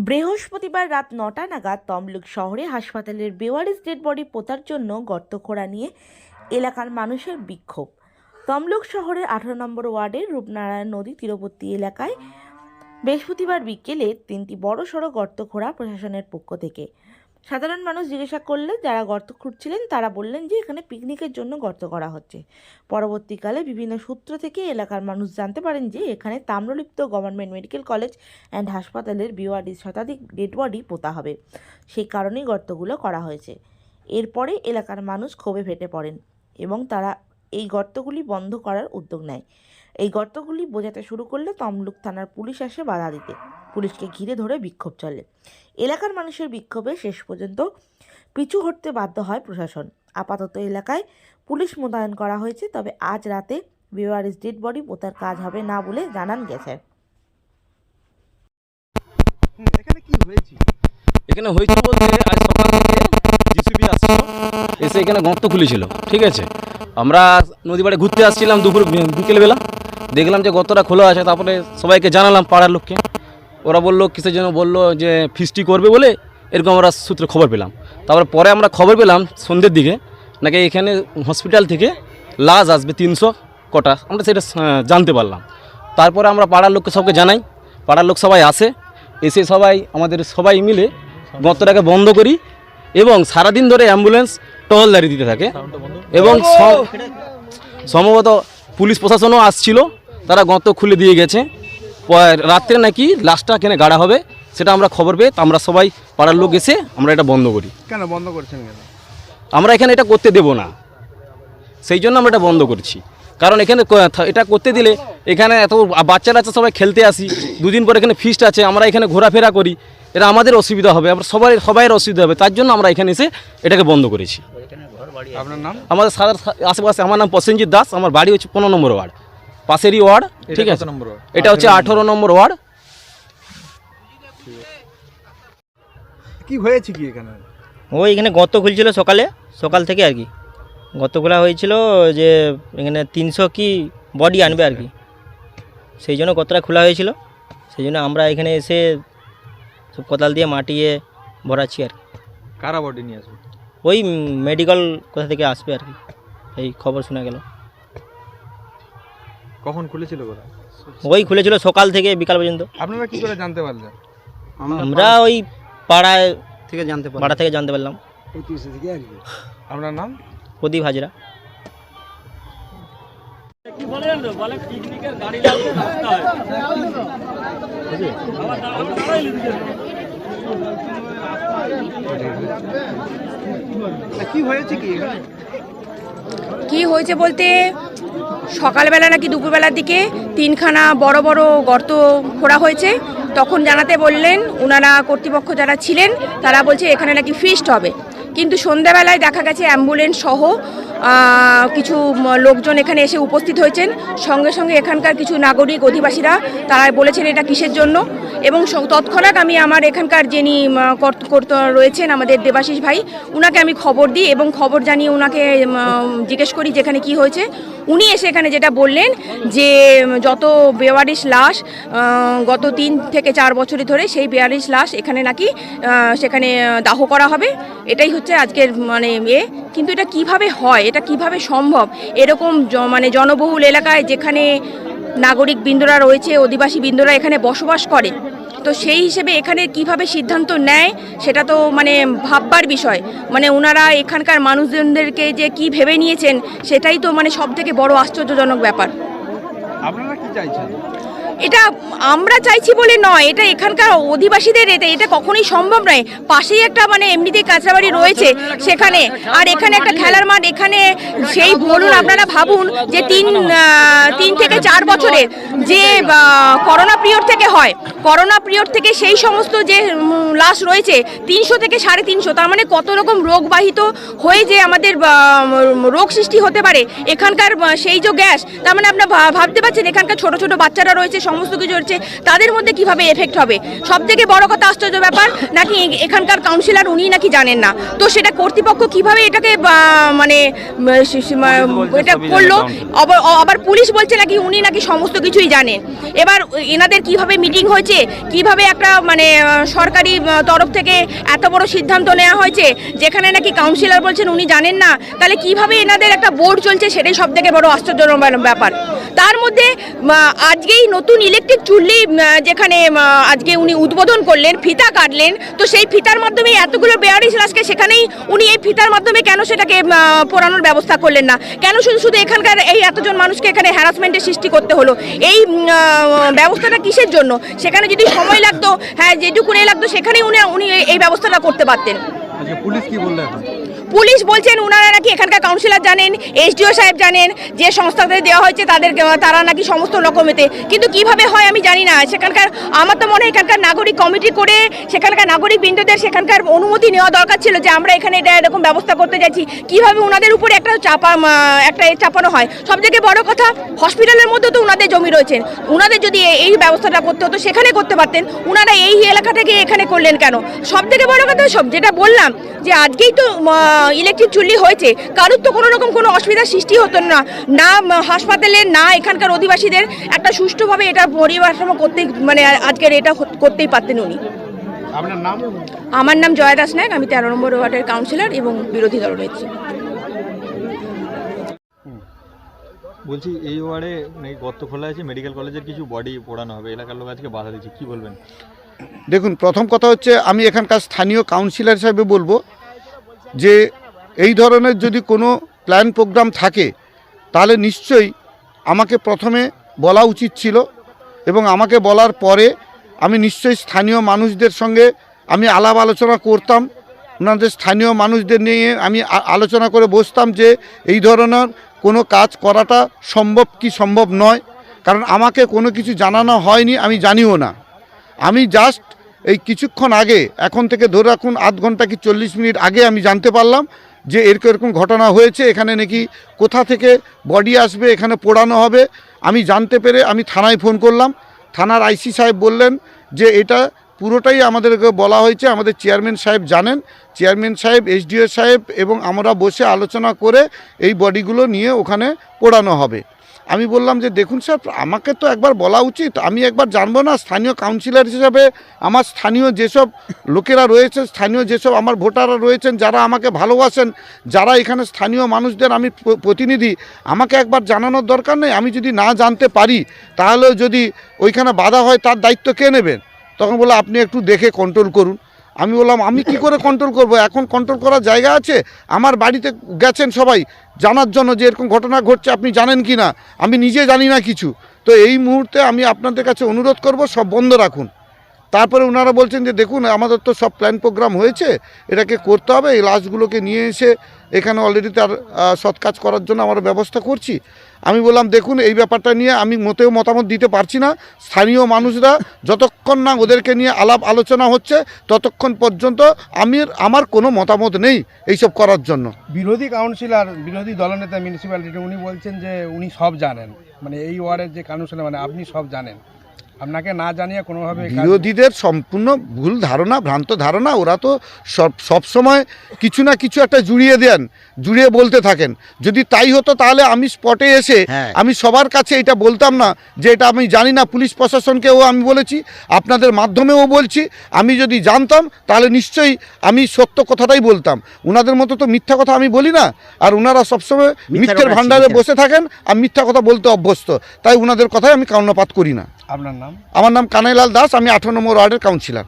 বৃহস্পতিবার রাত নটা নাগাদ তমলুক শহরে হাসপাতালের বেওয়ারিস ডেড বডি পোতার জন্য গর্ত খোঁড়া নিয়ে এলাকার মানুষের বিক্ষোভ। তমলুক শহরের আঠারো নম্বর ওয়ার্ডের রূপনারায়ণ নদী তীরবর্তী এলাকায় বৃহস্পতিবার বিকেলে তিনটি বড় সড়ো গর্ত খোঁড়া প্রশাসনের পক্ষ থেকে সাধারণ মানুষ জিজ্ঞাসা করলে যারা গর্ত খুঁড়ছিলেন তারা বললেন যে এখানে পিকনিকের জন্য গর্ত করা হচ্ছে। পরবর্তীকালে বিভিন্ন সূত্র থেকে এলাকার মানুষ জানতে পারেন যে এখানে Tamralipta government medical college and হাসপাতালের বিওয়ার্ডি শতাধিক ডেড বডি পোতা হবে। সেই কারণেই গর্তগুলো করা হয়েছে। এরপরে এলাকার মানুষ ক্ষোভে ফেটে পড়েন এবং তারা এই গর্তগুলি বন্ধ করার উদ্যোগ নেয়। এই গর্তগুলি বোঝাতে শুরু করলে তমলুক থানার পুলিশ আসে বাধা দিতে। পুলিশকে ঘিরে ধরে বিক্ষোভ চলে। এলাকার মানুষের বিক্ষোভে শেষ পর্যন্ত পিছু হটতে বাধ্য হয় প্রশাসন। আপাতত এলাকায় পুলিশ মোতায়েন করা হয়েছে তবে আজ রাতে বিওয়ারিস ডেড বডি পোতার কাজ হবে না বলে জানান গেছে। এখানে কি হয়েছে? এখানে হয়েছে বলতে আজ সকাল থেকে জিসিবি আসছিল এসে এখানে গর্ত খুলেছিল ঠিক আছে? আমরা নদী পাড়ে ঘুরতে আসছিলাম দুপুর বিকেলবেলা। দেখলাম যে গর্তটা খোলা আছে তারপরে সবাইকে জানালাম পাড়ার লোককে। ওরা বলল কিসের জন্য বলল যে ফিস্টি করবে বলে এরকম আমরা সূত্রে খবর পেলাম। তারপরে পরে আমরা খবর পেলাম সন্ধ্যের দিকে নাকি এখানে হসপিটাল থেকে লাশ আসবে তিনশো কটা আমরা সেটা জানতে পারলাম। তারপরে আমরা পাড়ার লোককে সবকে জানাই পাড়ার লোক সবাই আসে এসে সবাই আমাদের সবাই মিলে গর্তটাকে বন্ধ করি এবং সারাদিন ধরে অ্যাম্বুলেন্স টহলদারি দিতে থাকে। এবং সম্ভবত পুলিশ প্রশাসনও আসছিল। তারা গর্ত খুলে দিয়ে গেছে। রাত্রে নাকি লাশটা কেনে গাড়া হবে সেটা আমরা খবর পেয়ে আমরা সবাই পাড়ার লোক এসে আমরা এটা বন্ধ করি। কেন বন্ধ করছেন কেন? আমরা এখানে এটা করতে দেব না। সেই জন্য আমরা এটা বন্ধ করছি। কারণ এখানে এটা করতে দিলে এখানে এত বাচ্চা টাচ্চা সবাই খেলতে আসি দুদিন পর এখানে ফিস্ট আছে আমরা এখানে ঘোরাফেরা করি এটা আমাদের অসুবিধা হবে আমরা সবাই সবাইয়ের অসুবিধা হবে তার জন্য আমরা এখানে এসে এটাকে বন্ধ করেছি। আপনার নাম? আমাদের সাদার আশেপাশে আমার নাম প্রসেনজিৎ দাস আমার বাড়ি হচ্ছে পনেরো নম্বর ওয়ার্ড। পাশেরই ওয়ার্ড ঠিক আছে? এটা হচ্ছে আঠেরো নম্বর। ওয়ার্ড। কি হয়েছে কি এখানে? ওই এখানে গর্ত খুলছিল সকালে সকাল থেকে আর কি। গর্ত খোলা হয়েছিল যে এখানে তিনশো কি বডি আনবে আর কি। সেই জন্য গর্তটা খোলা হয়েছিল। সেই জন্য আমরা এখানে এসে সব কোদাল দিয়ে মাটিয়ে ভরাচ্ছি আর কি। কারা বডি নিয়ে আসবে? ওই মেডিকেল কোথা থেকে আসবে আর কি? এই খবর শোনা গেল। কখন খুলেছিল ওরা ওই খুলেছিল সকাল থেকে বিকাল পর্যন্ত। আপনারা কি করে জানতে পারলেন? আমরা ওই পাড়ায় থেকে জানতে পারি পাড়া থেকে জানতে পারলাম। আপনার নাম? প্রদীপ হাজরা। কি হয়েছে কি এখানে? কি হয়েছে বলতে সকালবেলা নাকি দুপুরবেলার দিকে তিনখানা বড় বড় গর্ত খোঁড়া হয়েছে। তখন জানাতে বললেন ওনারা কর্তৃপক্ষ যারা ছিলেন, তারা বলছে এখানে নাকি ফিস্ট হবে। কিন্তু সন্ধ্যাবেলায় দেখা গেছে অ্যাম্বুলেন্স সহ কিছু লোকজন এখানে এসে উপস্থিত হয়েছেন। সঙ্গে সঙ্গে এখানকার কিছু নাগরিক, অধিবাসীরা তারা বলেছেন এটা কিসের জন্য? এবং তৎক্ষণাৎ আমি আমার এখানকার যিনি রয়েছেন, আমাদের দেবাশিস ভাই, উনাকে আমি খবর দিই এবং খবর জানিয়ে ওনাকে জিজ্ঞেস করি যেখানে কি হয়েছে। উনি এসে এখানে যেটা বললেন যে যত বেওয়ারিশ লাশ গত তিন থেকে চার বছরে ধরে সেই বেয়ারিশ লাশ এখানে নাকি সেখানে দাহ করা হবে। এটাই হচ্ছে আজকের মানে এ। কিন্তু এটা কীভাবে হয়? এটা কীভাবে সম্ভব? এরকম মানে জনবহুল এলাকায় যেখানে নাগরিক বৃন্দরা রয়েছে, অধিবাসী বৃন্দরা এখানে বসবাস করে, তো সেই হিসেবে এখানে কীভাবে সিদ্ধান্ত নেয় সেটা তো মানে ভাববার বিষয়। মানে ওনারা এখানকার মানুষজনদেরকে যে কি ভেবে নিয়েছেন সেটাই তো মানে সব থেকে বড় আশ্চর্যজনক ব্যাপার। আপনারা কি চাইছেন? এটা আমরা চাইছি বলে নয় এটা এখানকার অধিবাসীদের এতে এটা কখনোই সম্ভব নয়। পাশেই একটা মানে এমনিতেই কাঁচরাবাড়ি রয়েছে সেখানে। আর এখানে একটা খেলার মাঠ এখানে সেই বলুন আপনারা ভাবুন যে তিন তিন থেকে চার বছরের যে করোনা পিরিয়ড থেকে হয়। করোনা পিরিয়ড থেকে সেই সমস্ত যে লাশ রয়েছে তিনশো থেকে সাড়ে তিনশো তার মানে কত রকম রোগবাহিত হয়ে যে আমাদের রোগ সৃষ্টি হতে পারে। এখানকার সেই যে গ্যাস তার মানে আপনার ভাবতে পারছেন এখানকার ছোট ছোট বাচ্চারা রয়েছে সমস্ত কিছু হচ্ছে তাদের মধ্যে কীভাবে এফেক্ট হবে? সব থেকে বড় কথা আশ্চর্য ব্যাপার নাকি এখানকার কাউন্সিলর উনি নাকি জানেন না? তো সেটা কর্তৃপক্ষ কীভাবে এটাকে মানে এটা করল? আবার আবার পুলিশ বলছে নাকি উনি নাকি সমস্ত কিছুই জানেন। এবার এনাদের কীভাবে মিটিং হয়েছে কীভাবে একটা মানে সরকারি তরফ থেকে এত বড় সিদ্ধান্ত নেওয়া হয়েছে যেখানে নাকি কাউন্সিলর বলছেন উনি জানেন না তাহলে কীভাবে এনাদের একটা বোর্ড চলছে সেটাই সব থেকে বড় আশ্চর্যজনক ব্যাপার। তার মধ্যে আজকেই নতুন ইলেকট্রিক চুল্লি যেখানে আজকে উনি উদ্বোধন করলেন, ফিতা কাটলেন, তো সেই ফিতার মাধ্যমে এতগুলো বেয়ারিশ লাশকে সেখানেই উনি এই ফিতার মাধ্যমে কেন সেটাকে পোড়ানোর ব্যবস্থা করলেন না? কেন শুধু শুধু এখানকার এই এতজন মানুষকে এখানে হ্যারাসমেন্টের সৃষ্টি করতে হলো? এই ব্যবস্থাটা কিসের জন্য? সেখানে যদি সময় লাগতো হ্যাঁ যেটুকুনি লাগতো, সেখানেই উনি উনি এই- ব্যবস্থাটা করতে পারতেন। আচ্ছা পুলিশ কি বলল এখন? পুলিশ বলছেন ওনারা নাকি এখানকার কাউন্সিলর জানেন এসডিও সাহেব জানেন, যে সংস্থাদের দেওয়া হয়েছে তাদের তারা নাকি সমস্ত রকমেতে। কিন্তু কীভাবে হয় আমি জানি না। সেখানকার আমার তো মনে হয় এখানকার নাগরিক কমিটি করে সেখানকার নাগরিক বৃন্দদের সেখানকার অনুমতি নেওয়া দরকার ছিল যে আমরা এখানে এটা এরকম ব্যবস্থা করতে যাচ্ছি। কীভাবে ওনাদের উপরে একটা চাপা একটা চাপানো হয়? সব থেকে বড় কথা হসপিটালের মধ্যে তো ওনাদের জমি রয়েছেন ওনাদের যদি এই ব্যবস্থাটা করতে হতো, সেখানে করতে পারতেন। ওনারা এই এলাকা থেকে এখানে করলেন কেন? সব থেকে বড় কথা, সব যেটা বললাম, যে আজকেই তো ইলেকট্রিক চুল্লি হয়েছে কারোর তো কোনো রকম কোনো অসুবিধার সৃষ্টি হতো না। না হাসপাতালে না এখানকার অধিবাসীদের একটা সুষ্ঠুভাবে এটা পরিবারসম করতেই মানে আজকের এটা হত- করতেই পারতেন উনি। আমার নাম জয়া দাস নায়ক আমি তেরো নম্বর ওয়ার্ডের কাউন্সিলর এবং বিরোধী দলনেত্রী বলছি এই ওয়ার্ডে নাকি গর্ত খোলা আছে মেডিকেল কলেজের কিছু বডি পোড়ানো হবে এলাকার লোক আজকে বাধা দিচ্ছে কি বলবেন? দেখুন প্রথম কথা হচ্ছে আমি এখানকার স্থানীয় কাউন্সিলর হিসাবে বলব যে এই ধরনের যদি কোনো প্ল্যান প্রোগ্রাম থাকে, তাহলে নিশ্চয়ই আমাকে প্রথমে বলা উচিত ছিল এবং আমাকে বলার পরে আমি নিশ্চয়ই স্থানীয় মানুষদের সঙ্গে আমি আলাপ আলোচনা করতাম। ওনাদের স্থানীয় মানুষদের নিয়ে আমি আলোচনা করে বসতাম যে এই ধরনের কোনো কাজ করাটা সম্ভব কি সম্ভব নয়, কারণ আমাকে কোনো কিছু জানানো হয়নি, আমি জানিও না। আমি জাস্ট এই কিছুক্ষণ আগে, এখন থেকে ধরে রাখুন আধ ঘণ্টা কি চল্লিশ মিনিট আগে আমি জানতে পারলাম যে এরকম এরকম ঘটনা হয়েছে। এখানে নাকি কোথা থেকে বডি আসবে, এখানে পোড়ানো হবে। আমি জানতে পেরে আমি থানায় ফোন করলাম। থানার আইসি সাহেব বললেন যে এটা পুরোটাই আমাদেরকে বলা হয়েছে। আমাদের চেয়ারম্যান সাহেব জানেন। চেয়ারম্যান সাহেব, এসডিও সাহেব এবং আমরা বসে আলোচনা করে এই বডিগুলো নিয়ে ওখানে পোড়ানো হবে। আমি বললাম যে, দেখুন স্যার, আমাকে তো একবার বলা উচিত। আমি একবার জানব না, স্থানীয় কাউন্সিলর হিসাবে আমার স্থানীয় যেসব লোকেরা রয়েছে স্থানীয় যেসব আমার ভোটাররা রয়েছেন, যারা আমাকে ভালোবাসেন, যারা এখানে স্থানীয় মানুষদের আমি প্রতিনিধি, আমাকে একবার জানানোর দরকার নেই। আমি যদি না জানতে পারি তাহলে যদি ওইখানে বাধা হয়, তার দায়িত্ব কে নেবেন তখন বলে আপনি একটু দেখে কন্ট্রোল করুন। আমি বললাম, আমি কি করে কন্ট্রোল করব? এখন কন্ট্রোল করার জায়গা আছে? আমার বাড়িতে গেছেন সবাই, জানার জন্য যে এরকম ঘটনা ঘটছে আপনি জানেন কি না? আমি নিজে জানি না কিছু। তো এই মুহূর্তে আমি আপনাদের কাছে অনুরোধ করব, সব বন্ধ রাখুন। তারপরে ওনারা বলছেন যে, দেখুন, আমাদের তো সব প্ল্যান প্রোগ্রাম হয়েছে, এটাকে করতে হবে, এই লাশগুলোকে নিয়ে এসে এখানে অলরেডি তার সৎ কাজ করার জন্য আমরা ব্যবস্থা করছি। আমি বললাম, দেখুন, এই ব্যাপারটা নিয়ে আমি মোটেও মতামত দিতে পারছি না। স্থানীয় মানুষরা যতক্ষণ না ওদেরকে নিয়ে আলাপ আলোচনা হচ্ছে, ততক্ষণ পর্যন্ত আমি আমার কোনো মতামত নেই এইসব করার জন্য। বিরোধী কাউন্সিলর বিরোধী দলনেতা মিউনিসিপ্যালিটি উনি বলছেন যে উনি সব জানেন। মানে এই ওয়ার্ডের যে কাউন্সিলর মানে আপনি সব জানেন। আপনাকে না জানিয়ে কোনোভাবে বিরোধীদের সম্পূর্ণ ভুল ধারণা ভ্রান্ত ধারণা ওরা তো সব সব সময় কিছু না কিছু একটা জুড়িয়ে দেন জুড়িয়ে বলতে থাকেন। যদি তাই হতো তাহলে আমি স্পটে এসে হ্যাঁ। আমি সবার কাছে এটা বলতাম না যে এটা আমি জানি না পুলিশ প্রশাসনকেও আমি বলেছি আপনাদের মাধ্যমেও বলছি আমি যদি জানতাম তাহলে নিশ্চয়ই আমি সত্য কথাটাই বলতাম। ওনাদের মতো তো মিথ্যা কথা আমি বলি না আর ওনারা সবসময় মিথ্যা মিথ্যের ভাণ্ডারে বসে থাকেন আর মিথ্যা কথা বলতে অভ্যস্ত। তাই ওনাদের কথাই আমি কর্ণপাত করি না। আপনার নাম? আমার নাম কানাইলাল দাস আমি আঠারো নম্বর ওয়ার্ডের কাউন্সিলর